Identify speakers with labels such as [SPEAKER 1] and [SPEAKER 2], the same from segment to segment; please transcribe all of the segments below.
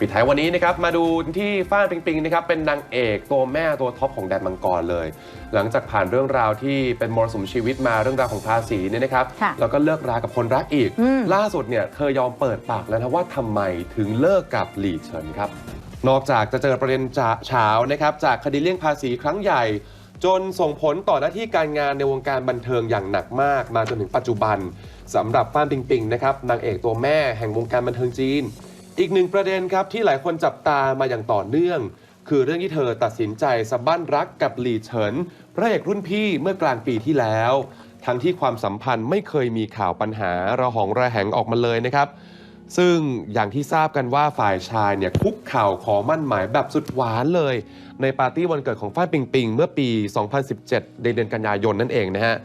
[SPEAKER 1] ปิดท้ายวันนี้นะครับมาดูที่ฟ้านปิงปิงนะครับเป็นนางเอกตัวแม่ตัวท็อปของแดนมังกรเลย หลังจากผ่านเรื่องราวที่เป็นมรสุมชีวิตมาเรื่องราวของภาษีเนี่ยนะครับ
[SPEAKER 2] ค่ะ
[SPEAKER 1] แล้วก็เลิกรากับคนรักอีก
[SPEAKER 2] อืม
[SPEAKER 1] ล่าสุดเนี่ยเธอยอมเปิดปากแล้วนะว่าทำไมถึงเลิกกับหลี่เฉินครับ นอกจากจะเจอประเด็นจะเฉานะครับจากคดีเลี่ยงภาษีครั้งใหญ่ จนส่งผลต่อหน้าที่การงานในวงการบันเทิงอย่างหนักมาก มาจนถึงปัจจุบันสำหรับฟ้านปิงปิงนะครับนางเอกตัวแม่แห่งวงการบันเทิงจีน อีกหนึ่งประเด็นครับที่หลายคนจับตามาอย่างต่อเนื่อง คือเรื่องที่เธอตัดสินใจสะบั้นรักกับหลี่เฉินพระเอกรุ่นพี่เมื่อกลางปีที่แล้ว ทั้งที่ความสัมพันธ์ไม่เคยมีข่าวปัญหาระหองระแหงออกมาเลยนะครับ ซึ่งอย่างที่ทราบกันว่าฝ่ายชายเนี่ยคุกเข่าขอมั่นหมายแบบสุดหวานเลย ในปาร์ตี้วันเกิดของฟ้านปิงปิงเมื่อปี 2017 ในเดือนกันยายนนั่นเองนะฮะ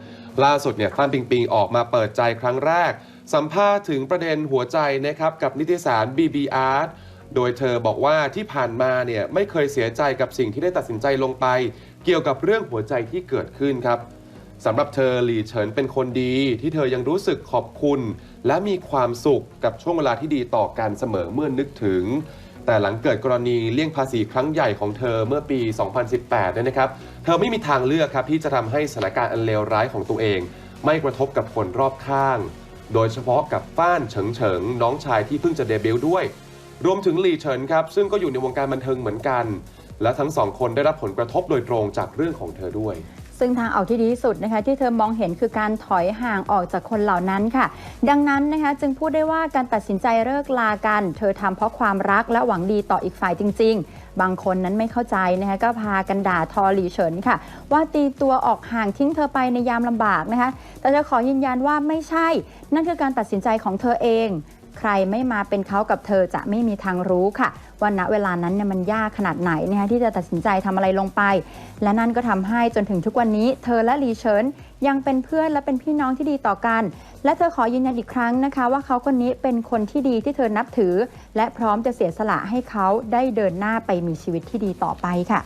[SPEAKER 1] ล่าสุดเนี่ยฟ้านปิงปิงออกมาเปิดใจครั้งแรก สัมภาษณ์ถึงประเด็นหัวใจนะครับกับนิตยสาร BB Art โดยเธอบอกว่าที่ผ่านมาเนี่ยไม่เคยเสียใจกับสิ่งที่ได้ตัดสินใจลงไป เกี่ยวกับเรื่องหัวใจที่เกิดขึ้นครับสำหรับเธอหลีเฉินเป็นคนดี ที่เธอยังรู้สึกขอบคุณ และมีความสุขกับช่วงเวลาที่ดีต่อกันเสมอเมื่อนึกถึง แต่หลังเกิดกรณีเลี่ยงภาษีครั้งใหญ่ของเธอเมื่อปี 2018เนี่ยนะครับ เธอไม่มีทางเลือกครับที่จะทำให้สถานการณ์อันเลวร้ายของตัวเอง ไม่กระทบกับคนรอบข้าง โดยเฉพาะกับฟ้านเฉิงเฉิงน้องชายที่เพิ่งจะเดบิวต์ด้วย รวมถึงหลีเฉินครับ ซึ่งก็อยู่ในวงการบันเทิงเหมือนกัน และทั้งสองคนได้รับผลกระทบโดยตรงจากเรื่องของเธอด้วย
[SPEAKER 2] ซึ่งทางออกที่ดีที่สุดนะคะที่เธอมองเห็นคือการถอยห่างออกจากคนเหล่านั้นค่ะ ดังนั้นนะคะจึงพูดได้ว่าการตัดสินใจเลิกลากัน เธอทำเพราะความรักและหวังดีต่ออีกฝ่ายจริง ๆ บางคนนั้นไม่เข้าใจนะคะก็พากันด่าทอหลีเฉินค่ะ ว่าตีตัวออกห่างทิ้งเธอไปในยามลำบากนะคะ แต่จะขอยืนยันว่าไม่ใช่ นั่นคือการตัดสินใจของเธอเอง ใครไม่มาเป็นเขากับเธอจะไม่มีทางรู้ค่ะว่าณเวลานั้นเนี่ยมันยากขนาดไหนนะคะที่จะตัดสินใจทำอะไรลงไป และนั่นก็ทำให้จนถึงทุกวันนี้ เธอและหลีเฉินยังเป็นเพื่อนและเป็นพี่น้องที่ดีต่อกัน และเธอขอยืนยันอีกครั้งนะคะ ว่าเขาคนนี้เป็นคนที่ดีที่เธอนับถือ และพร้อมจะเสียสละให้เขาได้เดินหน้าไปมีชีวิตที่ดีต่อไปค่ะ